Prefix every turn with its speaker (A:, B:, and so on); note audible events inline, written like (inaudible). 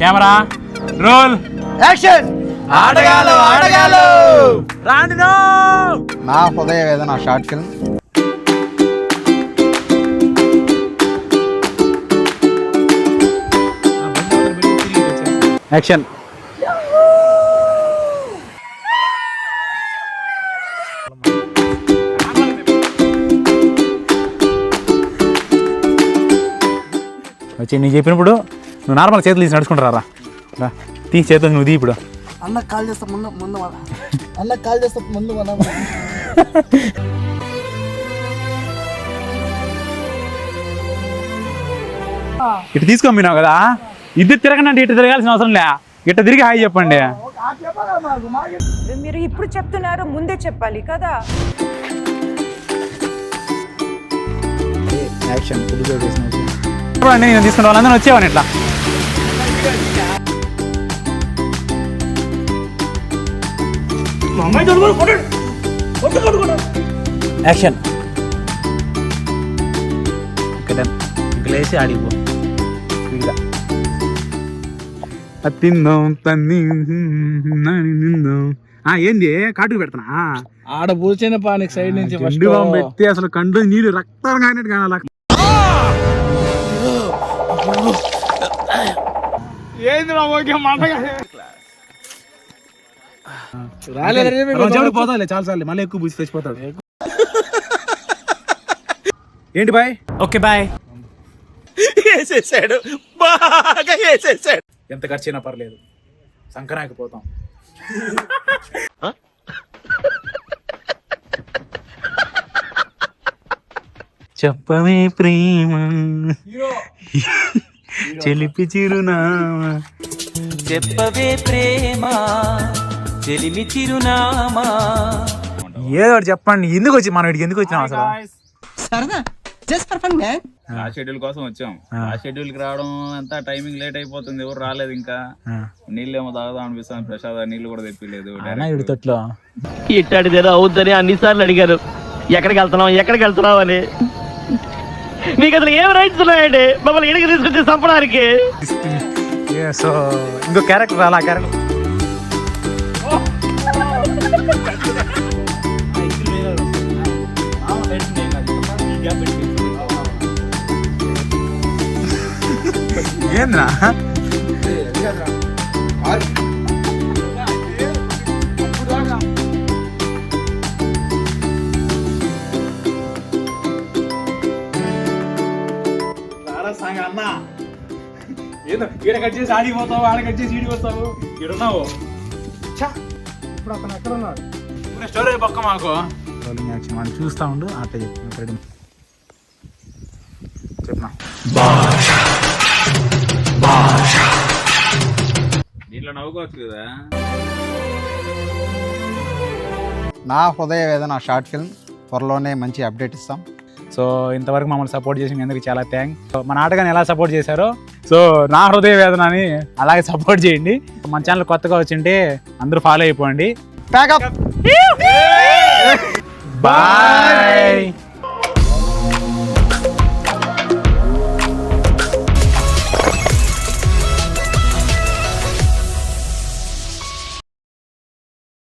A: Camera roll.
B: Action!
A: ఆడగాలు ఆడగాలు రాండి
B: నా! హృదయ వేదన షార్ట్ ఫిల్మ్.
A: యాక్షన్! వచ్చి నీకు చెప్పినప్పుడు నువ్వు నార్మల్ చేతులు తీసి నడుచుకుంటారా రా తీ చేతులు నువ్వు తీ ఇప్పుడు.
C: అన్న కాల్ చేస్తా ముందు ముందు అన్న కాల్ చేస్తా ముందు మన
A: ఇటు తీసుకోమ్మినావు కదా ఇద్దరు తిరగనంటే ఇటు తిరగాల్సిన అవసరం లే. ఇట్ట తిరిగి హాయ్ చెప్పండి.
D: మీరు ఇప్పుడు చెప్తున్నారు ముందే చెప్పాలి కదా.
B: యాక్షన్
A: ఇప్పుడు నేను తీసుకున్న వాళ్ళందరూ వచ్చేవాని ఇట్లా. యాక్షన్ ఆడిపో తిందాం తన్ని నిందాం ఆ ఏంది? కాటుకు పెడతానా?
C: ఆడ పూచిన పానికి సైడ్ నుంచి
A: పెట్టి అసలు కండు నీళ్ళు రక్తం కానట్టు కానాల పోతాలే చాలా సార్లు మళ్ళీ ఎక్కువ బుద్ధి తెచ్చిపోతాడు. ఏంటి బాయ్? Okay bye. వేసేసాడు. బాగా వేసేసాడు. ఎంత ఖర్చు అయినా పర్లేదు. సంక్రాంతికి పోతాం. చెప్పవే ప్రేమ. (laughs) చెలిపి చిరునామా.
E: చెప్పవే ప్రేమ చెలిమి చిరునామా.
A: ఏదో ఒకటి చెప్పండి. ఎందుకు వచ్చి మనం ఇక్కడికి ఎందుకు వచ్చినాం అసలు?
F: ఆ. షెడ్యూల్ కోసం వచ్చాం. ఆ. షెడ్యూల్కి రావడం అంతా టైమింగ్ లేట్ అయిపోతుంది. ఎవరు రాలేదు ఇంకా. నీళ్ళేమో తాగుదాం అనిపిస్తుంది. ప్రసాద్ నీళ్ళు కూడా తెప్పిలేదు.
A: అన్న ఇడి తొట్లో.
G: ఇట్టాడిదేదో అవుద్దని అన్నిసార్లు అడిగారు. ఎక్కడికి వెళ్తున్నాం ఎక్కడికి వెళ్తున్నాం అని. మీకు అసలు ఏం రైట్స్ ఉన్నాయండి? మమ్మల్ని ఇడికి తీసుకొచ్చి చంపడానికి.
A: సో ఇంకో క్యారెక్టర్ అలా క్యారెక్టర్ ఏంద్రా? ఏదో ఈడ కట్ చేసి ఆడిపోతావు ఆడ కట్ చేసి ఈడికి వస్తావు ఈడున్నావు?
C: ఇప్పుడు అతను ఎక్కడ ఉన్నాడు?
A: స్టోరీ పక్క మాకు. రోలింగ్ యాక్షన్ మనం చూస్తా ఉండు అట్లా చెప్పు రెడీ. చెప్పనా?
F: దీంట్లో నవ్వుకోవచ్చు కదా.
B: నా హృదయ వేదన షార్ట్ ఫిల్మ్ త్వరలోనే మంచి అప్డేట్ ఇస్తాం.
A: సో ఇంతవరకు మమ్మల్ని సపోర్ట్ చేసిన అందరికి చాలా థ్యాంక్స్. మన ఆటగాన్ని ఎలా సపోర్ట్ చేశారో సో నా హృదయ వేదనని అలాగే సపోర్ట్ చేయండి. మన ఛానల్ కొత్తగా వచ్చింటే అందరూ ఫాలో అయిపోండి.
B: Pack up
A: bye